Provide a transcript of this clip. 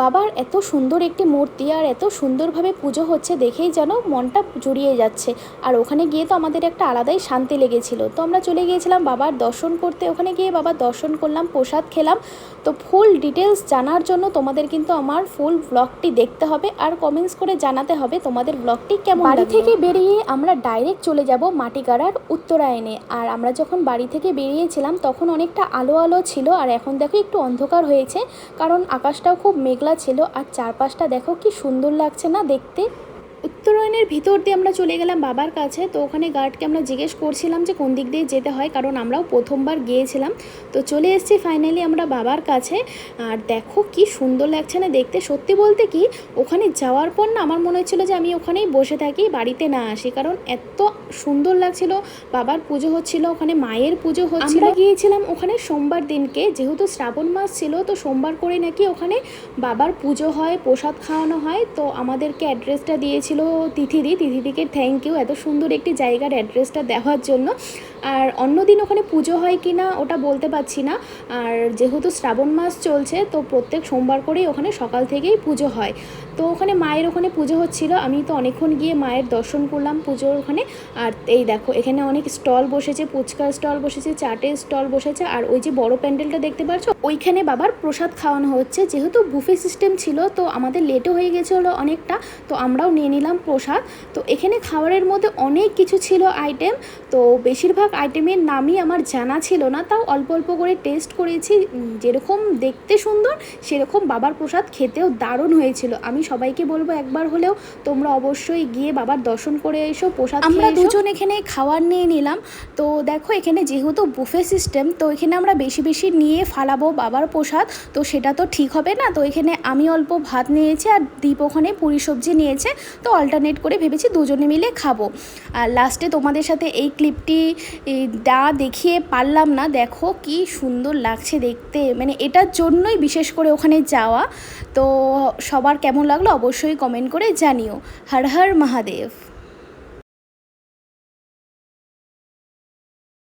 বাবার এত সুন্দর একটি মূর্তি আর এত সুন্দরভাবে পুজো হচ্ছে দেখেই যেন মনটা জুড়িয়ে যাচ্ছে। আর ওখানে গিয়ে তো আমাদের একটা আলাদাই শান্তি লেগেছিল। তো আমরা চলে গিয়েছিলাম বাবার দর্শন করতে। ওখানে গিয়ে বাবার দর্শন করলাম প্রসাদ খেলাম। তো ফুল ডিটেলস জানার জন্য তোমাদের কিন্তু আমার ফুল ব্লগটি দেখতে হবে আর কমেন্টস করে জানাতে হবে তোমাদের ব্লগটি কেমন বাড়ি থেকে বেরিয়ে আমরা ডাইরেক্ট চলে যাব মাটিগাড়ার উত্তরায়ণে। আর আমরা যখন বাড়ি থেকে বেরিয়েছিলাম তখন অনেকটা আলো আলো ছিল আর এখন দেখো একটু অন্ধকার হয়েছে। কারণ আকাশটাও খুব মেঘলা ছিল আর চারপাশটা দেখো কি সুন্দর লাগছে না দেখতে। উত্তরায়ণের ভিতর দিয়ে আমরা চলে গেলাম বাবার কাছে। তো ওখানে গার্ডকে আমরা জিজ্ঞেস করছিলাম যে কোন দিক দিয়ে যেতে হয় কারণ আমরাও প্রথমবার গিয়েছিলাম। তো চলে এসেছি ফাইনালি আমরা বাবার কাছে। আর দেখো কি সুন্দর লাগছে না দেখতে। সত্যি বলতে কি ওখানে যাওয়ার পর না আমার মনে হচ্ছিল যে আমি ওখানেই বসে থাকি বাড়িতে না আসি। কারণ এত সুন্দর লাগছিল বাবার পুজো হচ্ছিল ওখানে মায়ের পুজো হচ্ছিল। আমরা গিয়েছিলাম ওখানে সোমবার দিনকে যেহেতু শ্রাবণ মাস ছিল তো সোমবার করে নাকি ওখানে বাবার পুজো হয় প্রসাদ খাওয়ানো হয়। তো আমাদেরকে অ্যাড্রেসটা দিয়েছিল তিথিদি তিথিদিকে থ্যাংক ইউ এত সুন্দর একটি জায়গার অ্যাড্রেসটা দেওয়ার জন্য। আর অন্যদিন ওখানে পুজো হয় কি না ওটা বলতে পারছি না। আর যেহেতু শ্রাবণ মাস চলছে, তো প্রত্যেক সোমবার করেই ওখানে সকাল থেকেই পুজো হয়। তো ওখানে মায়ের ওখানে পুজো হচ্ছিল, আমি তো অনেকক্ষণ গিয়ে মায়ের দর্শন করলাম পুজোর ওখানে। আর এই দেখো, এখানে অনেক স্টল বসেছে ফুচকার স্টল বসেছে চাটের স্টল বসেছে, আর ওই যে বড় প্যান্ডেলটা দেখতে পাচ্ছ ওইখানে বাবার প্রসাদ খাওয়ানো হচ্ছে। যেহেতু বুফে সিস্টেম ছিল, তো আমাদের লেটও হয়ে গেছিল অনেকটা, তো আমরাও নিয়ে নিলাম প্রসাদ। তো এখানে খাবারের মধ্যে অনেক কিছু ছিল আইটেম, তো বেশিরভাগ আইটেমের নামই আমার জানা ছিল না তাও অল্প অল্প করে টেস্ট করেছি। যেরকম দেখতে সুন্দর সেরকম বাবার প্রসাদ খেতেও দারুণ হয়েছিল। আমি সবাইকে বলব একবার হলেও তোমরা অবশ্যই গিয়ে বাবার দর্শন করে এসো প্রসাদ আমরা দুজন এখানে খাবার নিয়ে নিলাম। তো দেখো এখানে যেহেতু বুফে সিস্টেম তো এখানে আমরা বেশি বেশি নিয়ে ফালাবো বাবার প্রসাদ। তো সেটা তো ঠিক হবে না। তো এখানে আমি অল্প ভাত নিয়েছি আর দীপ ওখানে পুরি সবজি নিয়েছে। তো অল্টারনেট করে ভেবেছি দুজনে মিলে খাব। আর লাস্টে তোমাদের সাথে এই ক্লিপটি দা দেখিয়ে পারলাম না, দেখো কি সুন্দর লাগছে দেখতে। মানে এটার জন্যই বিশেষ করে ওখানে যাওয়া। তো সবার কেমন লাগল অবশ্যই কমেন্ট করে জানিও। হর হর মহাদেব।